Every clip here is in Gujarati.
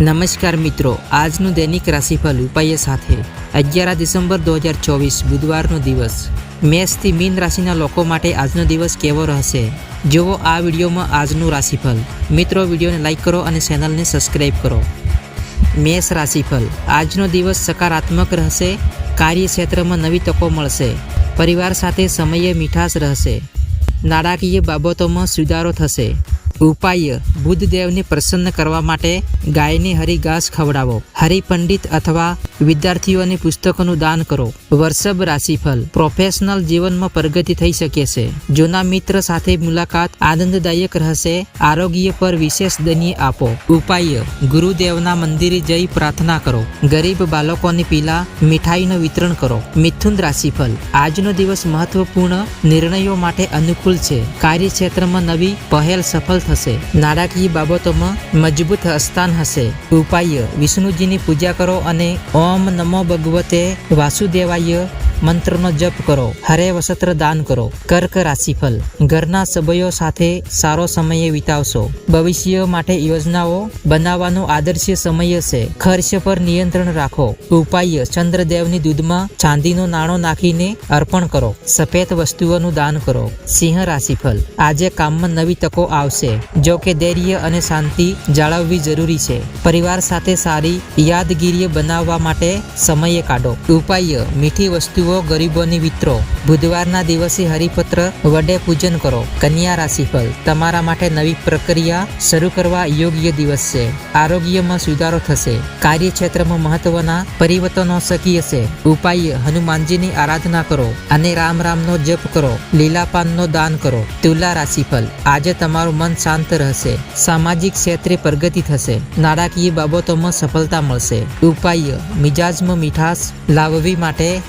નમસ્કાર મિત્રો, આજનું દૈનિક રાશિફળ ઉપાય સાથે અગિયાર ડિસેમ્બર દો હજાર ચોવીસ, બુધવારનો દિવસ. મેષથી મીન રાશિના લોકો માટે આજનો દિવસ કેવો રહેશે? જુઓ આ વિડીયોમાં આજનું રાશિફળ. મિત્રો, વિડીયોને લાઇક કરો અને ચેનલને સબસ્ક્રાઈબ કરો. મેષ રાશિફળ. આજનો દિવસ સકારાત્મક રહેશે, કાર્યક્ષેત્રમાં નવી તકો મળશે, પરિવાર સાથે સમયે મીઠાશ રહેશે, નાણાકીય બાબતોમાં સુધારો થશે. ઉપાય બુદ્ધદેવને પ્રસન્ન કરવા માટે ગાયને હરી ઘાસ ખવડાવો. હરિપંડિત અથવા વિદ્યાર્થીઓને પુસ્તકોનું દાન કરો. વર્ષભ રાશિફળ. પ્રોફેશનલ જીવનમાં પ્રગતિ થઈ શકે છે. જૂના મિત્ર સાથે મુલાકાત આનંદદાયક રહેશે. આરોગ્ય પર વિશેષ દનિય આપો. ઉપાય. ગુરુદેવના મંદિરે જઈ પ્રાર્થના કરો. ગરીબ બાળકોને પીલા મીઠાઈનું વિતરણ કરો. મિથુન રાશિફળ. આજનો દિવસ મહત્વપૂર્ણ નિર્ણયો માટે અનુકૂળ છે. કાર્યક્ષેત્રમાં નવી પહેલ સફળ થશે. નાણાકીય બાબતોમાં મજબૂત સ્થાન હશે. ઉપાય વિષ્ણુજીની પૂજા કરો અને ઓમ નમો ભગવતે વાસુદેવાય મંત્રનો જપ કરો. હરે વસત્ર દાન કરો. કર્ક રાશિફળ. ઘરના સભ્યો સાથે સારો સમય વિતાવશો. ભવિષ્ય માટે યોજનાઓ બનાવવાનો આદર્શ સમય છે ખર્ચ પર નિયંત્રણ રાખો. ઉપાય ચંદ્રદેવની દૂધમાં ચાંદીનો નાણો નાખીને અર્પણ કરો. સફેદ વસ્તુઓનું દાન કરો. સિંહ રાશિફળ. આજે કામમાં નવી તકો આવશે. જો કે ધૈર્ય અને શાંતિ જાળવવી જરૂરી છે. પરિવાર સાથે સારી યાદગીરી બનાવવા માટે સમય કાઢો. ઉપાય મીઠી વસ્તુઓ ગરીબોને મિત્રો બુધવારના દિવસે હરિપત્ર વડે પૂજન કરો. કન્યા રાશિફળ. તમારા માટે નવી પ્રક્રિયા શરૂ કરવા યોગ્ય દિવસ છે. આરોગ્યમાં સુધારો થશે. કાર્યક્ષેત્રમાં મહત્વના પરિવર્તનો શક્ય છે. ઉપાય હનુમાનજીની આરાધના કરો અને રામ રામનો જપ કરો. લીલા પાનનો દાન કરો. તુલા રાશિફળ. આજે તમારું મન શાંત રહેશે. સામાજિક ક્ષેત્રે પ્રગતિ થશે. નાણાકીય બાબતોમાં સફળતા મળશે. ઉપાય. મિજાજમાં મીઠાશ લાવવી માટે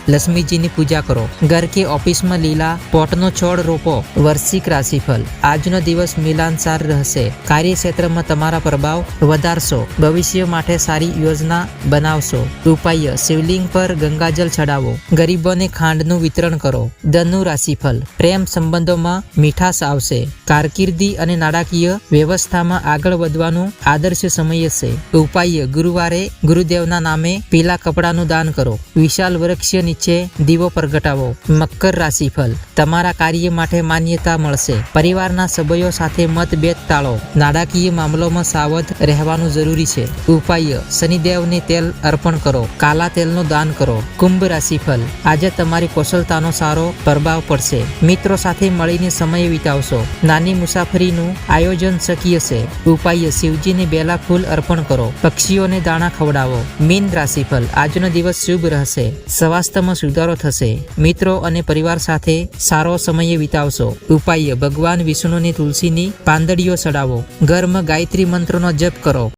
લક્ષ્મીજીની પૂજા કરો. ઘર કે ઓફિસમાં લીલા પોટનો છોડ રોપો. વર્ષિક રાશિફળ. આજનો દિવસ મિલાનસાર રહેશે. કાર્યક્ષેત્રમાં તમારા પ્રભાવ વધારશો. ભવિષ્ય માટે સારી યોજના બનાવશો. ઉપાય શિવલિંગ પર ગંગાજલ ચડાવો. ગરીબોને ખાંડનું વિતરણ કરો. ધનુ રાશિફળ. પ્રેમ સંબંધોમાં મીઠાશ આવશે. કારકિર્દી અને નાણાકીય વ્યવસ્થામાં આગળ વધવાનું આદર્શ સમય છે ઉપાય ગુરુવારે ગુરુદેવના નામે પીલા કપડાનું દાન કરો. વિશાલ વૃક્ષ નીચે દીવો પ્રગટાવો. મકર રાશિફળ. તમારા કાર્ય માટે માન્યતા મળશે. પરિવારના સભ્યો સાથે મતભેદ ટાળો. નાણાકીય મામલોમાં સાવધ રહેવાનું જરૂરી છે. ઉપાય. શનિદેવને તેલ અર્પણ કરો. કાલા તેલનું દાન કરો. કુંભ રાશિફળ. આજે તમારી કૌશલતાનો સારો પ્રભાવ પડશે. મિત્રો સાથે મળીને સમય વિતાવશો. નાની મુસાફરીનું આયોજન શક્ય છે. ઉપાય. શિવજીને બેલા ફૂલ અર્પણ કરો. પક્ષીઓને દાણા ખવડાવો. મીન રાશિફળ. આજનો દિવસ શુભ રહેશે. સ્વાસ્થ્યમાં સુધારો થશે. મિત્રો અને પરિવાર સાથે સારો સમય વિતાવશો. ઉપાય, ભગવાન વિષ્ણુની તુલસીની પાંદડીઓ ચડાવો. ઘરમાં ગાયત્રી મંત્રનો જપ કરો.